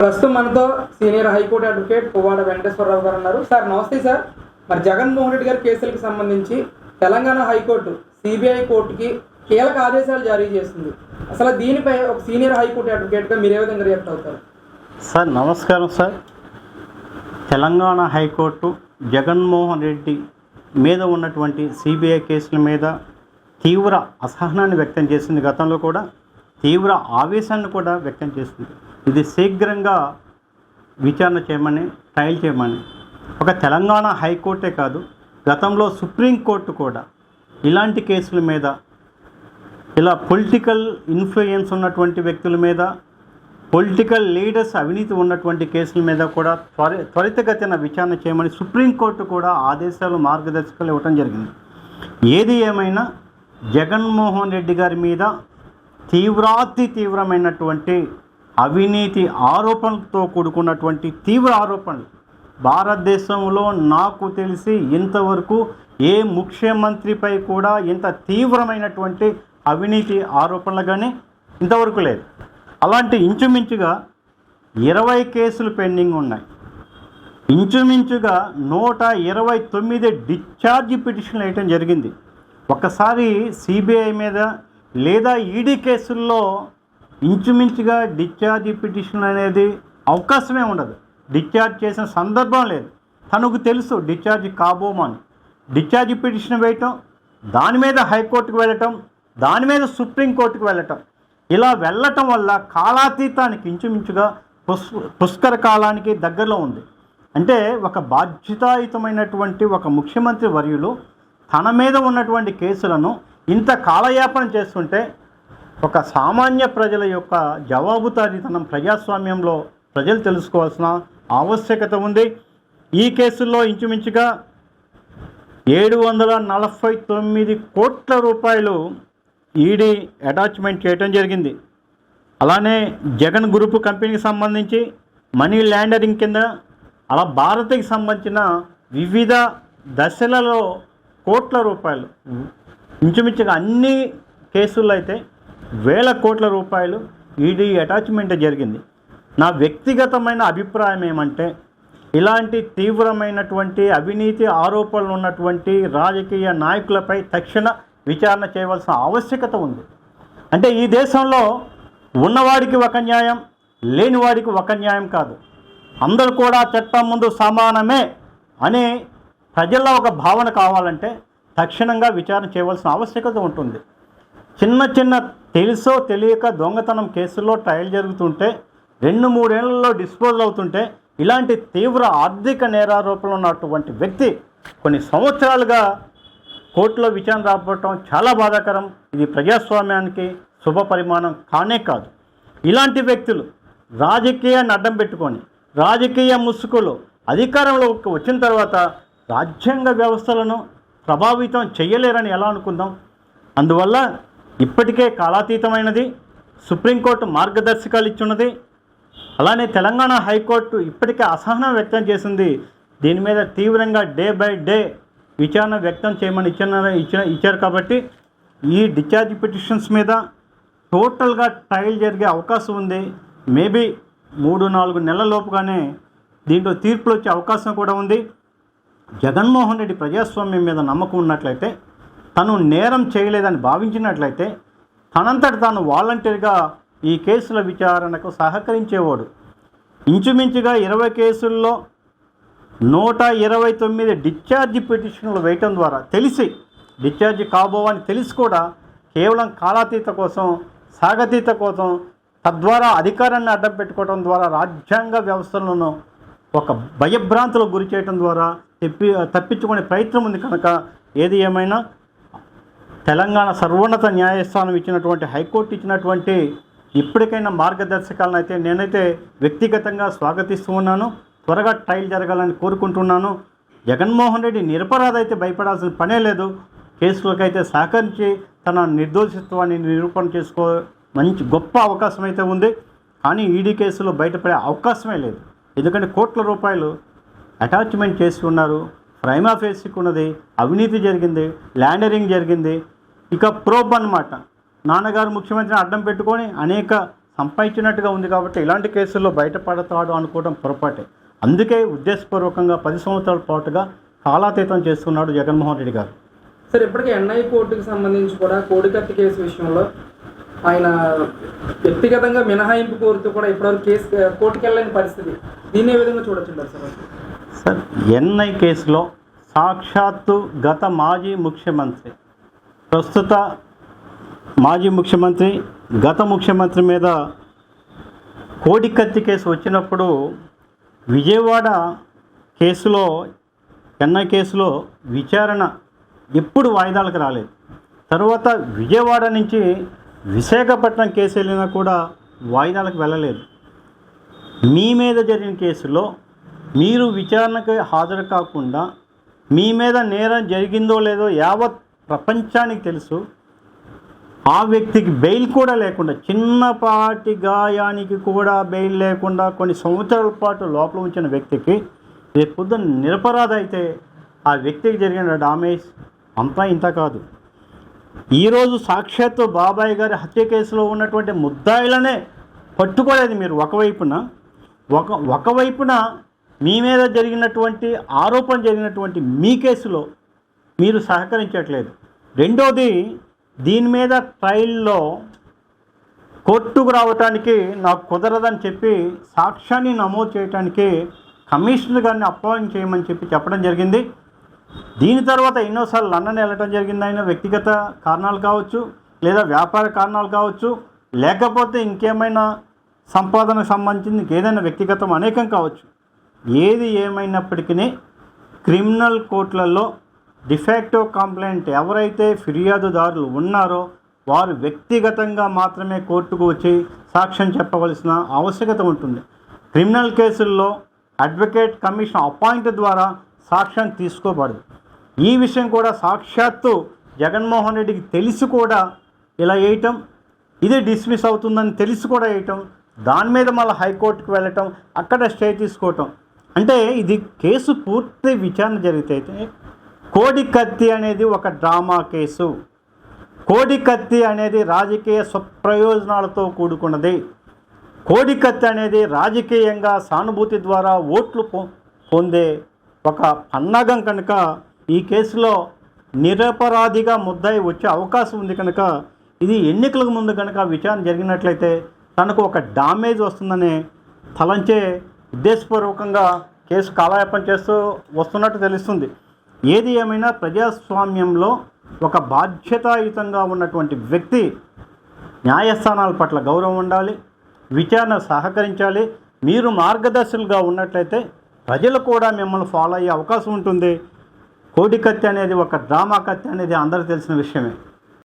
ప్రస్తుతం మనతో senior high court advocate Puvvada Venkateswara Rao గారు ఉన్నారు. సార్ నమస్తే సార్. మరి జగన్మోహన్ రెడ్డి గారి కేసులకు సంబంధించి తెలంగాణ హైకోర్టు సిబిఐ కోర్టుకి కీలక ఆదేశాలు జారీ చేసింది. అసలు దీనిపై ఒక సీనియర్ హైకోర్టు అడ్వకేట్గా మీరు ఏ విధంగా రియాక్ట్ అవుతారు? సార్ నమస్కారం sir. Telangana high court Jaganmohan Reddy మీద ఉన్నటువంటి సిబిఐ కేసుల మీద తీవ్ర అసహనాన్ని వ్యక్తం చేసింది గతంలో కూడా తీవ్ర ఆవేశాన్ని కూడా వ్యక్తం చేస్తుంది ఇది శీఘ్రంగా విచారణ చేయమని ట్రయల్ చేయమని. ఒక తెలంగాణ హైకోర్టే కాదు గతంలో సుప్రీంకోర్టు కూడా ఇలాంటి కేసుల మీద ఇలా పొలిటికల్ ఇన్ఫ్లుయెన్స్ ఉన్నటువంటి వ్యక్తుల మీద పొలిటికల్ లీడర్స్ అవినీతి ఉన్నటువంటి కేసుల మీద కూడా త్వర త్వరితగతిన విచారణ చేయమని సుప్రీంకోర్టు కూడా ఆదేశాలు మార్గదర్శకాలు ఇవ్వటం జరిగింది. ఏది ఏమైనా జగన్మోహన్ రెడ్డి గారి మీద తీవ్రాతి తీవ్రమైనటువంటి అవినీతి ఆరోపణలతో కూడుకున్నటువంటి తీవ్ర ఆరోపణలు. భారతదేశంలో నాకు తెలిసి ఇంతవరకు ఏ ముఖ్యమంత్రిపై కూడా ఇంత తీవ్రమైనటువంటి అవినీతి ఆరోపణలు కానీ ఇంతవరకు లేదు. అలాంటి ఇంచుమించుగా ఇరవై కేసులు పెండింగ్ ఉన్నాయి. ఇంచుమించుగా నూట ఇరవై తొమ్మిది డిశ్చార్జ్ పిటిషన్లు వేయటం జరిగింది. ఒకసారి సిబిఐ మీద లేదా ఈడీ కేసుల్లో ఇంచుమించుగా డిశ్చార్జ్ పిటిషన్ అనేది అవకాశమే ఉండదు. డిశ్చార్జ్ చేసిన సందర్భం లేదు. తనకు తెలుసు డిశ్చార్జ్ కాబోమని డిశ్చార్జ్ పిటిషన్ వేయటం దాని మీద హైకోర్టుకు వెళ్ళటం దాని మీద సుప్రీంకోర్టుకు వెళ్ళటం ఇలా వెళ్ళటం వల్ల కాలాతీతానికి ఇంచుమించుగా పుష్ పుష్కర కాలానికి దగ్గరలో ఉంది. అంటే ఒక బాధ్యతాయుతమైనటువంటి ఒక ముఖ్యమంత్రి వర్యులు తన మీద ఉన్నటువంటి కేసులను ఇంత కాలయాపన చేస్తుంటే ఒక సామాన్య ప్రజల యొక్క జవాబుదారీతనం ప్రజాస్వామ్యంలో ప్రజలు తెలుసుకోవాల్సిన ఆవశ్యకత ఉంది. ఈ కేసుల్లో ఇంచుమించుగా ఏడు వందల నలభై తొమ్మిది కోట్ల రూపాయలు ఈడీ అటాచ్మెంట్ చేయడం జరిగింది. అలానే జగన్ గ్రూప్ కంపెనీకి సంబంధించి మనీ ల్యాండరింగ్ కింద అలా భారత్కి సంబంధించిన వివిధ దశలలో కోట్ల రూపాయలు. ఇంచుమించుగా అన్ని కేసుల్లో అయితే వేల కోట్ల రూపాయలు ఈడీ అటాచ్మెంట్ జరిగింది. నా వ్యక్తిగతమైన అభిప్రాయం ఏమంటే ఇలాంటి తీవ్రమైనటువంటి అవినీతి ఆరోపణలు ఉన్నటువంటి రాజకీయ నాయకులపై తక్షణ విచారణ చేయవలసిన ఆవశ్యకత ఉంది. అంటే ఈ దేశంలో ఉన్నవాడికి ఒక న్యాయం లేనివాడికి ఒక న్యాయం కాదు. అందరూ కూడా చట్టం ముందు సమానమే అనే ప్రజల్లో ఒక భావన కావాలంటే తక్షణంగా విచారణ చేయవలసిన ఆవశ్యకత ఉంటుంది. చిన్న చిన్న తెలుసో తెలియక దొంగతనం కేసుల్లో ట్రయల్ జరుగుతుంటే రెండు మూడేళ్ళలో డిస్పోజల్ అవుతుంటే ఇలాంటి తీవ్ర ఆర్థిక నేరారోపణలు ఉన్నటువంటి వ్యక్తి కొన్ని సంవత్సరాలుగా కోర్టులో విచారణ రాబట్టడం చాలా బాధాకరం. ఇది ప్రజాస్వామ్యానికి శుభ పరిమాణం కానే కాదు. ఇలాంటి వ్యక్తులు రాజకీయాన్ని అడ్డం పెట్టుకొని రాజకీయ ముసుగులో అధికారంలోకి వచ్చిన తర్వాత రాజ్యాంగ వ్యవస్థలను ప్రభావితం చేయలేరని ఎలా అనుకుందాం? అందువల్ల ఇప్పటికే కాలాతీతమైనది. సుప్రీంకోర్టు మార్గదర్శకాలు ఇచ్చున్నది. అలానే తెలంగాణ హైకోర్టు ఇప్పటికే అసహనం వ్యక్తం చేసింది. దీని మీద తీవ్రంగా డే బై డే విచారణ వ్యక్తం చేయమని ఇచ్చిన ఇచ్చిన ఇచ్చారు కాబట్టి ఈ డిశ్చార్జ్ పిటిషన్స్ మీద టోటల్గా ట్రయల్ జరిగే అవకాశం ఉంది. మేబీ మూడు నాలుగు నెలల లోపుగానే దీంట్లో తీర్పులు వచ్చే అవకాశం కూడా ఉంది. జగన్మోహన్ రెడ్డి ప్రజాస్వామ్యం మీద నమ్మకం ఉన్నట్లయితే తను నేరం చేయలేదని భావించినట్లయితే తనంతట తాను వాలంటీర్గా ఈ కేసుల విచారణకు సహకరించేవాడు. ఇంచుమించుగా ఇరవై కేసుల్లో నూట ఇరవై తొమ్మిది డిశ్చార్జ్ పిటిషన్లు వేయటం ద్వారా తెలిసి డిశ్చార్జ్ కాబోవని తెలిసి కూడా కేవలం కాలాతీత కోసం సాగతీత కోసం తద్వారా అధికారాన్ని అడ్డం పెట్టుకోవడం ద్వారా రాజ్యాంగ వ్యవస్థలను ఒక భయభ్రాంతులకు గురి చేయడం ద్వారా తెప్పి తప్పించుకునే ప్రయత్నం ఉంది కనుక ఏది ఏమైనా తెలంగాణ సర్వోన్నత న్యాయస్థానం ఇచ్చినటువంటి హైకోర్టు ఇచ్చినటువంటి ఇప్పటికైనా మార్గదర్శకాలను అయితే నేనైతే వ్యక్తిగతంగా స్వాగతిస్తూ ఉన్నాను. త్వరగా ట్రయల్ జరగాలని కోరుకుంటున్నాను. జగన్మోహన్ రెడ్డి నిరపరాధ అయితే భయపడాల్సిన పనే లేదు. కేసులకైతే సహకరించి తన నిర్దోషిత్వాన్ని నిరూపణ చేసుకో మంచి గొప్ప అవకాశం అయితే ఉంది. కానీ ఈడీ కేసులో బయటపడే అవకాశమే లేదు. ఎందుకంటే కోట్ల రూపాయలు అటాచ్మెంట్ చేసి ఉన్నారు. ప్రైమా ఫేస్కి ఉన్నది అవినీతి జరిగింది ల్యాండరింగ్ జరిగింది. ఇక ప్రోబ్ అన్నమాట. నాన్నగారు ముఖ్యమంత్రిని అడ్డం పెట్టుకొని అనేక సంపాదించినట్టుగా ఉంది కాబట్టి ఇలాంటి కేసుల్లో బయటపడతాడు అనుకోవడం పొరపాటే. అందుకే ఉద్దేశపూర్వకంగా పది సంవత్సరాల పాటుగా కాలాతీతం చేస్తున్నాడు జగన్మోహన్ రెడ్డి గారు. సార్ ఇప్పటికే ఎన్ఐ కోర్టుకి సంబంధించి కూడా కోడికత్తి కేసు విషయంలో ఆయన వ్యక్తిగతంగా మినహాయింపు కోరుతూ కూడా ఇప్పటివరకు కేసు కోర్టుకెళ్ళని పరిస్థితి. దీన్ని ఏ విధంగా చూడొచ్చు సార్? సార్. ఎన్ఐ కేసులో సాక్షాత్తు గత మాజీ ముఖ్యమంత్రి ప్రస్తుత మాజీ ముఖ్యమంత్రి గత ముఖ్యమంత్రి మీద కోడికత్తి కేసు వచ్చినప్పుడు విజయవాడ కేసులో ఎన్ఐ కేసులో విచారణ ఎప్పుడు వాయిదాలకు రాలేదు. తర్వాత విజయవాడ నుంచి విశాఖపట్నం కేసు వెళ్ళినా కూడా వాయిదాలకు వెళ్ళలేదు. మీ మీద జరిగిన కేసులో మీరు విచారణకు హాజరు కాకుండా మీ మీద నేరం జరిగిందో లేదో యావత్ ప్రపంచానికి తెలుసు. ఆ వ్యక్తికి బెయిల్ కూడా లేకుండా చిన్నపాటి గాయానికి కూడా బెయిల్ లేకుండా కొన్ని సంవత్సరాల పాటు లోపల ఉంచిన వ్యక్తికి రేపు పొద్దున్న నిరపరాధ అయితే ఆ వ్యక్తికి జరిగిన డామేజ్ అంతా ఇంత కాదు. ఈరోజు సాక్షాత్తు బాబాయ్ గారి హత్య కేసులో ఉన్నటువంటి ముద్దాయిలనే పట్టుకోలేదు మీరు. ఒకవైపున ఒక ఒకవైపున మీ మీద జరిగినటువంటి ఆరోపణ జరిగినటువంటి మీ కేసులో మీరు సహకరించట్లేదు. రెండోది దీని మీద ట్రయల్లో కోర్టుకు రావటానికి నాకు కుదరదని చెప్పి సాక్ష్యాన్ని నమోదు చేయడానికి కమిషనర్ గారిని అపాయింట్ చేయమని చెప్పి చెప్పడం జరిగింది. దీని తర్వాత ఎన్నోసార్లు లండన్ వెళ్ళటం జరిగింది. ఆయన వ్యక్తిగత కారణాలు కావచ్చు లేదా వ్యాపార కారణాలు కావచ్చు లేకపోతే ఇంకేమైనా సంపాదనకు సంబంధించింది ఏదైనా వ్యక్తిగతం అనేకం కావచ్చు. ఏది ఏమైనప్పటికీ క్రిమినల్ కోర్టులలో డిఫాక్టో కంప్లైంట్ ఎవరైతే ఫిర్యాదుదారులు ఉన్నారో వారు వ్యక్తిగతంగా మాత్రమే కోర్టుకు వచ్చి సాక్ష్యం చెప్పవలసిన ఆవశ్యకత ఉంటుంది. క్రిమినల్ కేసుల్లో అడ్వకేట్ కమిషన్ అపాయింట్ ద్వారా సాక్ష్యం తీసుకోబడదు. ఈ విషయం కూడా సాక్షాత్తు జగన్మోహన్ రెడ్డికి తెలిసి కూడా ఇలా వేయటం ఇది డిస్మిస్ అవుతుందని తెలిసి కూడా వేయటం దాని మీద మళ్ళీ హైకోర్టుకు వెళ్ళటం అక్కడ స్టే తీసుకోవటం అంటే ఇది కేసు పూర్తి విచారణ జరిగితే కోడి కత్తి అనేది ఒక డ్రామా కేసు. కోడి కత్తి అనేది రాజకీయ స్వప్రయోజనాలతో కూడుకున్నది. కోడి కత్తి అనేది రాజకీయంగా సానుభూతి ద్వారా ఓట్లు పొందే ఒక పన్నాగం కనుక ఈ కేసులో నిరపరాధిగా ముద్దాయి వచ్చే అవకాశం ఉంది కనుక ఇది ఎన్నికలకు ముందు కనుక విచారణ జరిగినట్లయితే తనకు ఒక డామేజ్ వస్తుందనే తలంచే ఉద్దేశపూర్వకంగా కేసు కాలయాపన చేస్తూ వస్తున్నట్టు తెలుస్తుంది. ఏది ఏమైనా ప్రజాస్వామ్యంలో ఒక బాధ్యతాయుతంగా ఉన్నటువంటి వ్యక్తి న్యాయస్థానాల పట్ల గౌరవం ఉండాలి విచారణ సహకరించాలి మీరు మార్గదర్శకులుగా ఉన్నట్లయితే ప్రజలు కూడా మిమ్మల్ని ఫాలో అయ్యే అవకాశం ఉంటుంది. కోడి కత్తి అనేది ఒక డ్రామా కత్తి అనేది అందరూ తెలిసిన విషయమే.